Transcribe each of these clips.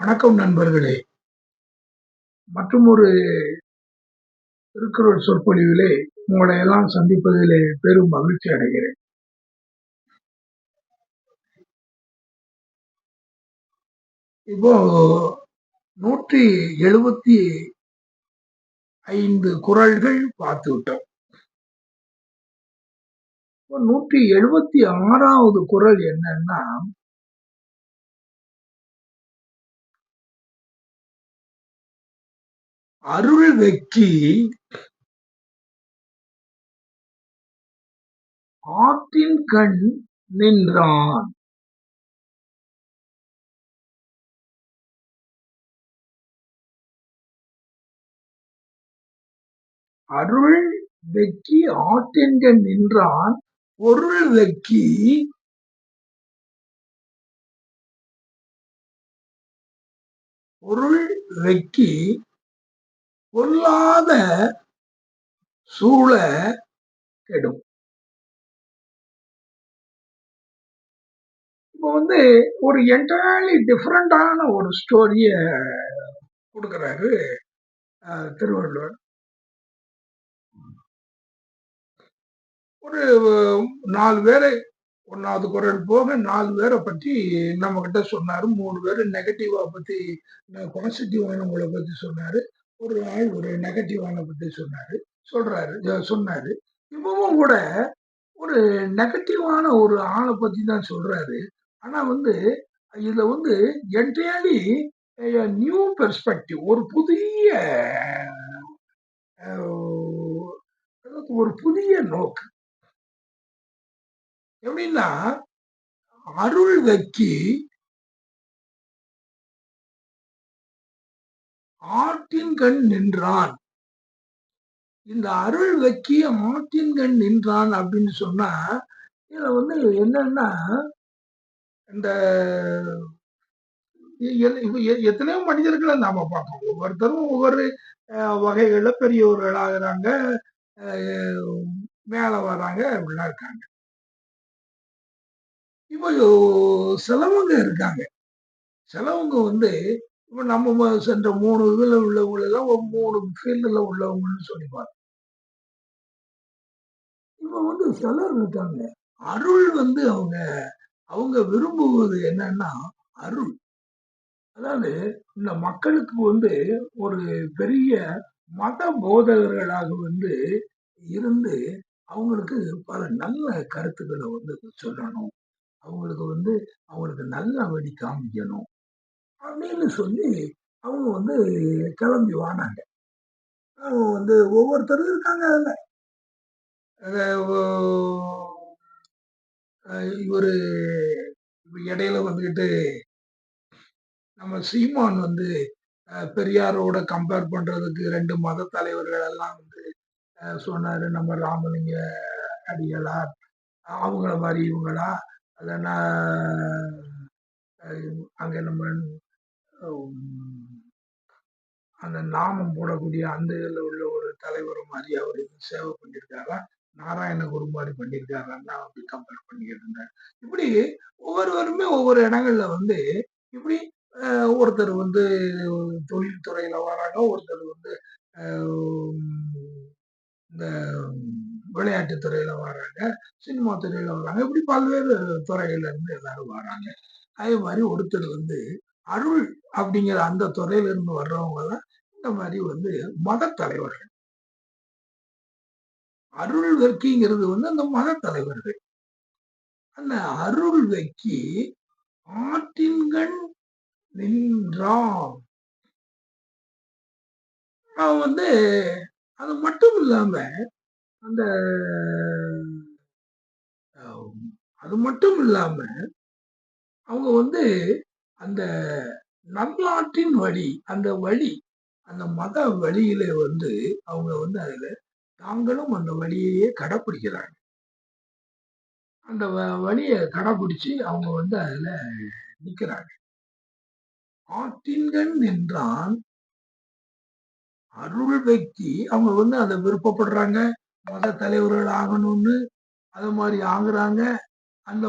வணக்கம் நண்பர்களே. மற்றும் ஒரு திருக்குறள் சொற்பொழிவிலே உங்களை எல்லாம் சந்திப்பதிலே பெரும் மகிழ்ச்சி அடைகிறேன். இப்போ நூற்றி எழுபத்தி ஐந்து குரல்கள் பார்த்து விட்டோம். நூற்றி எழுபத்தி ஆறாவது குரல் என்னன்னா அருள் வெக்கி ஆற்றின் கண் நின்றான். அருள் வெக்கி ஆட்டின்கண் நின்றான். பொருள் வெக்கி பொருள் வெக்கி பொல்லாத சூழ கெடும். இப்போ வந்து ஒரு என்டையர்லி டிஃப்ரெண்டான ஒரு ஸ்டோரிய கொடுக்குறாரு திருவள்ளுவர். ஒரு நாலு பேரை ஒன்றாவது குரல் போக நாலு பேரை பற்றி நம்மக்கிட்ட சொன்னார். மூணு பேர் நெகட்டிவை பற்றி குணசக்தி பாசிட்டிவானவங்களை பற்றி சொன்னார். ஒரு ஆள் ஒரு நெகட்டிவான பற்றி சொன்னாரு சொல்றாரு சொன்னாரு. இப்பவும் கூட ஒரு நெகட்டிவான ஒரு ஆளை பத்தி தான் சொல்றாரு. ஆனா வந்து இதுல வந்து என்டையர்லி நியூ பெர்ஸ்பெக்டிவ் ஒரு புதிய ஒரு புதிய நோக்கு. எப்படின்னா அருள் வைக்கி ஆற்றின் கண் நின்றான். இந்த அருள் வைக்கிய ஆட்டின் கண் நின்றான் அப்படின்னு சொன்னா இதுல வந்து என்னன்னா இந்த எத்தனையோ மனிதர்களை நாம பார்ப்போம். ஒவ்வொருத்தரும் ஒவ்வொரு வகைகள்ல பெரியவர்களாகிறாங்க மேலே வராங்க அப்படிலாம் இருக்காங்க. இப்போ சிலவங்க இருக்காங்க. சிலவங்க வந்து இப்போ நம்ம சென்ற மூணு இதில் உள்ளவங்களெல்லாம் ஒரு மூணு ஃபீல்டில் உள்ளவங்கன்னு சொல்லிப்பாங்க இப்போ வந்து சிலர் இருக்காங்க. அருள் வந்து அவங்க அவங்க விரும்புவது என்னன்னா அருள். அதாவது இந்த மக்களுக்கு வந்து ஒரு பெரிய மத போதகர்களாக வந்து இருந்து அவங்களுக்கு பல நல்ல கருத்துக்களை வந்து சொல்லணும். அவங்களுக்கு வந்து அவங்களுக்கு நல்ல வழி காமிக்கணும். அப்படின்னு சொல்லி அவங்க வந்து கிளம்பி வானாங்க. அவங்க வந்து ஒவ்வொருத்தரும் இருக்காங்க அதில். இவர் இடையில வந்துக்கிட்டு நம்ம சீமான் வந்து பெரியாரோட கம்பேர் பண்ணுறதுக்கு ரெண்டு மத தலைவர்கள் எல்லாம் வந்து சொன்னார் நம்ம ராமலிங்க அடிகளார் அவங்கள மாதிரி இவங்களா இல்லைன்னா அங்கே நம்ம அந்த நாமம் போடக்கூடிய அந்த இதில் உள்ள ஒரு தலைவர் மாதிரி அவர் சேவை பண்ணியிருக்காரா? நாராயண குரு மாதிரி பண்ணியிருக்காரான்னா அப்படி கம்பேர் பண்ணிக்கிட்டு இருந்தேன். இப்படி ஒவ்வொருவருமே ஒவ்வொரு இடங்கள்ல வந்து இப்படி ஒருத்தர் வந்து தொழில்துறையில வராங்க ஒருத்தர் வந்து இந்த விளையாட்டு துறையில வராங்க சினிமா துறையில வராங்க இப்படி பல்வேறு துறையில இருந்து எல்லாரும் வராங்க. அதே மாதிரி ஒருத்தர் வந்து அருள் அப்படிங்கிற அந்த துறையில இருந்து வர்றவங்க தான் இந்த மாதிரி வந்து மத தலைவர்கள் அருள் வெக்கிங்கிறது வந்து அந்த மத தலைவர்கள் அந்த அருள் வெக்கி ஆற்றின்கண் நின்றான். அவன் வந்து அது மட்டும் இல்லாம அந்த அது மட்டும் இல்லாம அவங்க வந்து அந்த நல்லாற்றின் வழி அந்த வழி அந்த மத வழியில வந்து அவங்க வந்து அதுல தாங்களும் அந்த வழியையே கடைப்பிடிக்கிறாங்க. அந்த வழியை கடைப்பிடிச்சு அவங்க வந்து அதுல நிக்கிறாங்க. ஆற்றின்கண் என்றான் அருள் வைத்தி அவங்க வந்து அதை விருப்பப்படுறாங்க. மத தலைவர்கள் ஆகணும்னு அது மாதிரி ஆகுறாங்க. அந்த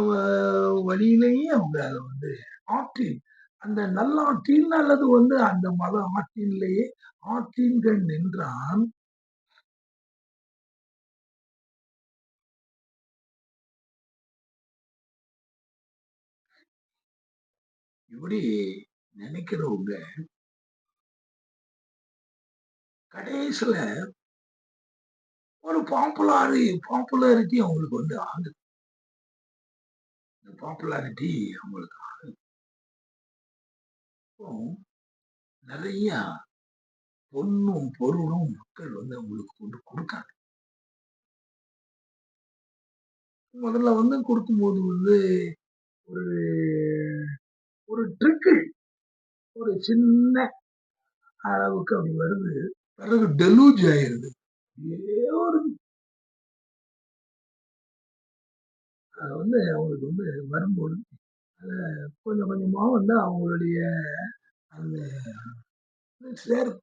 வழியிலேயே அவங்க அதை வந்து ஆற்றின் அந்த நல்லாற்றின் அல்லது வந்து அந்த மத ஆற்றின்லேயே ஆற்றின்கள் நின்றான். இப்படி நினைக்கிறவங்க கடைசியில ஒரு பாப்புலாரி பாப்புலாரிட்டி அவங்களுக்கு வந்து ஆகுது. இந்த பாப்புலாரிட்டி அவங்களுக்கு. ஆகுது நிறைய பொண்ணும் பொருளும் மக்கள் வந்து அவங்களுக்கு கொண்டு கொடுக்காங்க. முதல்ல வந்து கொடுக்கும்போது வந்து ஒரு ஒரு ட்ரிக்கு ஒரு சின்ன அளவுக்கு அப்படி வருது. பிறகு டெலூஜ் ஆயிருது. ஏதோ ஒரு அது வந்து அவங்களுக்கு வந்து வரும்போது அதில் கொஞ்சம் கொஞ்சமாக வந்து அவங்களுடைய அந்த சேரும்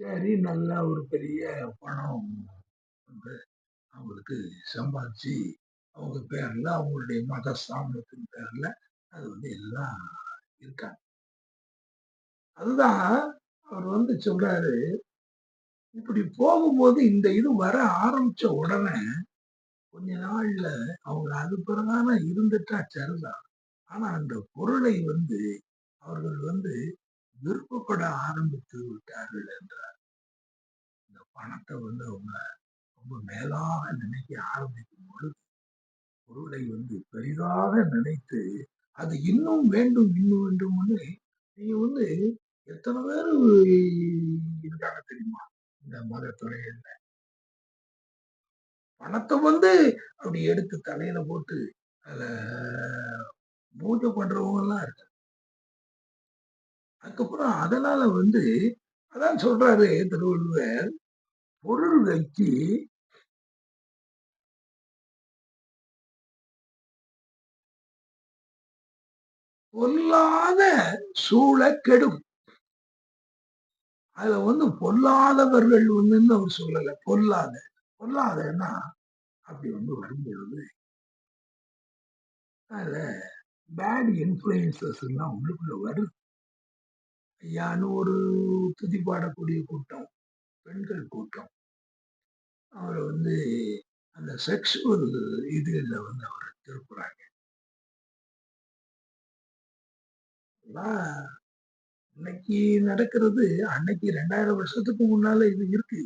சரி நல்லா ஒரு பெரிய பணம் வந்து அவங்களுக்கு சம்பாதிச்சு அவங்க பேரில் அவங்களுடைய மத ஸ்தாபனத்தின் பேர்ல அது வந்து எல்லாம் இருக்காங்க. அதுதான் அவர் வந்து சொல்றாரு. இப்படி போகும்போது இந்த இது வர ஆரம்பிச்ச உடனே கொஞ்ச நாள்ல அவங்க அது பிறந்தான இருந்துட்டா சரிதான் ஆனா அந்த பொருளை வந்து அவர்கள் வந்து விருப்பப்பட ஆரம்பித்து விட்டார்கள் என்றார். இந்த பணத்தை வந்து அவங்க ரொம்ப மேலாக நினைக்க ஆரம்பிக்கும் பொழுது பொருளை வந்து பெரிதாக நினைத்து அது இன்னும் வேண்டும் இன்னும் வேண்டும்னு நீங்க வந்து எத்தனை பேர் இருக்காங்க தெரியுமா? இந்த மதத்துறையில பணத்தை வந்து அப்படி எடுத்து தலையில போட்டு அத பூஜை பண்றவங்க எல்லாம் இருக்கு அதுக்கப்புறம் அதனால வந்து அதான் சொல்றாரு திருவள்ளுவர் பொருள் வைத்து பொல்லாத சூழ கெடும். அதுல வந்து பொல்லாதவர்கள் வந்து அவர் சொல்லல பொல்லாத. பொருளாதாரம்னா அப்படி வந்து வரும்பொழுது அதில் பேட் இன்ஃபுளுசஸ் எல்லாம் உள்ளுக்குள்ள வருது ஐயான்னு ஒரு துதி பாடக்கூடிய கூட்டம் பெண்கள் கூட்டம். அவரை வந்து அந்த செக்ஷுவல் இதுகளில் வந்து அவரை திருப்புறாங்க. இன்னைக்கு நடக்கிறது அன்னைக்கு ரெண்டாயிரம் வருஷத்துக்கு முன்னால இது இருக்கு.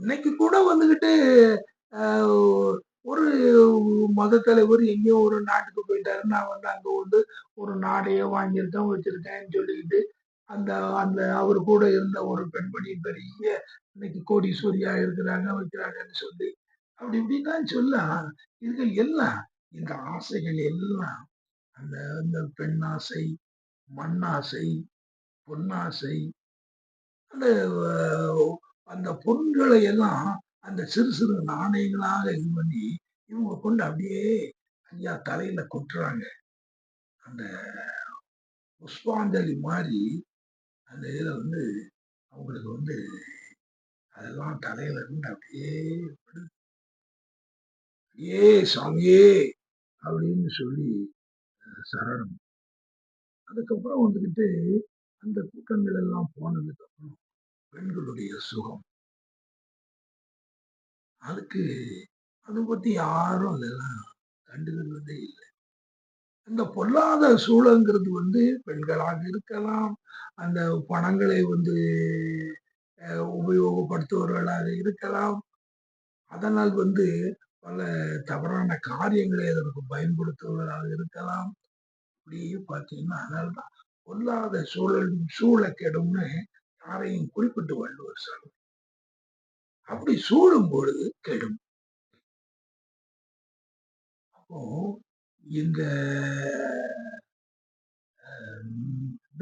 இன்னைக்கு கூட வந்துக்கிட்டு ஒரு மத தலைவர் எங்கேயோ ஒரு நாட்டுக்கு போயிட்டாரு. நான் வந்து அங்கே வந்து ஒரு நாடையே வாங்கியிருக்கேன் வச்சிருக்கேன்னு சொல்லிக்கிட்டு அந்த அந்த அவர் கூட இருந்த ஒரு பெண்மணி பெரிய இன்னைக்கு கோடீஸ்வரியா இருக்கிறாங்க வைக்கிறாங்கன்னு சொல்லி. அப்படி இப்படின்னு சொல்ல இது எல்லாம் இந்த ஆசைகள் எல்லாம் அந்த அந்த பெண்ணாசை மண்ணாசை பொன்னாசை அந்த அந்த பொருள்களை எல்லாம் அந்த சிறு சிறு நாணயங்களாக இது பண்ணி இவங்க கொண்டு அப்படியே ஐயா தலையில கொட்டுறாங்க. அந்த புஷ்பாஞ்சலி மாதிரி அந்த இதில் வந்து அவங்களுக்கு வந்து அதெல்லாம் தலையில இருந்து அப்படியே ஏ சாமியே அப்படின்னு சொல்லி சரணம். அதுக்கப்புறம் வந்துக்கிட்டு அந்த கூட்டங்கள் எல்லாம் போனதுக்கு அப்புறம் பெண்களுடைய சுகம். அதுக்கு அதை பற்றி யாரும் அதெல்லாம் கண்டுகிறதே இல்லை. இந்த பொல்லாத சூழங்கிறது வந்து பெண்களாக இருக்கலாம். அந்த பணங்களை வந்து உபயோகப்படுத்துபவர்களாக இருக்கலாம். அதனால் வந்து பல தவறான காரியங்களை அதற்கு பயன்படுத்துவதாக இருக்கலாம். இப்படி பார்த்தீங்கன்னா அதனால்தான் பொல்லாத சூழல் சூழ கெடும்னு யாரையும் குறிப்பிட்டு வள்ளுவர் சொல்லுவார் அப்படி சூடும் பொழுது கெடும். அப்போ இந்த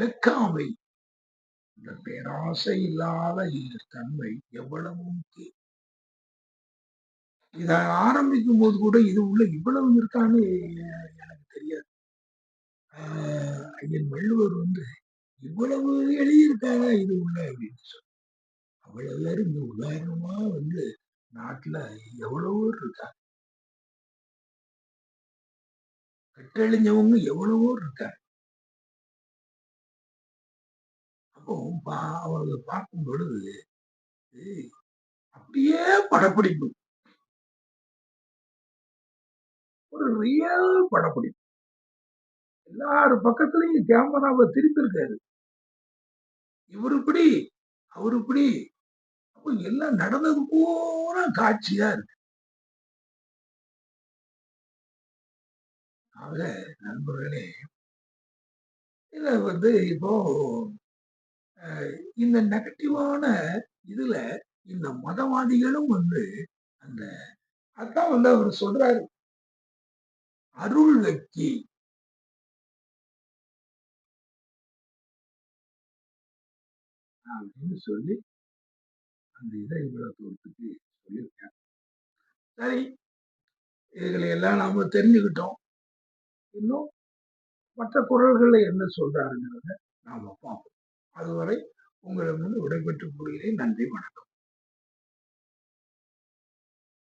வெக்காமை இந்த பேராசை இல்லாத தன்மை எவ்வளவும் இத ஆரம்பிக்கும் போது கூட இது உள்ள இவ்வளவு இருக்கான்னு எனக்கு தெரியாது. ஐயன் வள்ளுவர் வந்து இவ்வளவு எழுதியிருக்காங்க இது உள்ள அப்படின்னு சொல்லி அவள் எல்லாரும் இந்த உதாரணமா வந்து நாட்டுல எவ்வளவோ இருக்காங்க. கட்டழிஞ்சவங்க எவ்வளவோ இருக்காங்க. அப்போ பா பார்க்கும் பொழுது அப்படியே படப்பிடிப்பு. ஒரு ரியல் படப்பிடிப்பு. எல்லாரு பக்கத்துலயும் கேமராவை திருப்பி இருக்காரு இவர் இப்படி அவர் இப்படி எல்லாம் நடந்தது பூரா காட்சியா இருக்கு. ஆக நண்பர்களே இத வந்து இப்போ இந்த நெகட்டிவான இதுல இந்த மதவாதிகளும் வந்து அந்த அதான் வந்து அவர் சொல்றாரு. அருள் வெக்கி அப்படின்னு சொல்லி அந்த இதை இவ்வளோ தூரத்துக்கு சொல்லியிருக்கேன். சரி இதுகளை எல்லாம் நாம தெரிஞ்சுக்கிட்டோம். இன்னும் மற்ற குரல்களை என்ன சொல்றாருங்கிறத நாம பார்ப்போம். அதுவரை உங்களிடமிருந்து விடைபெற்றுக் கொள்கிறேன். நன்றி வணக்கம்.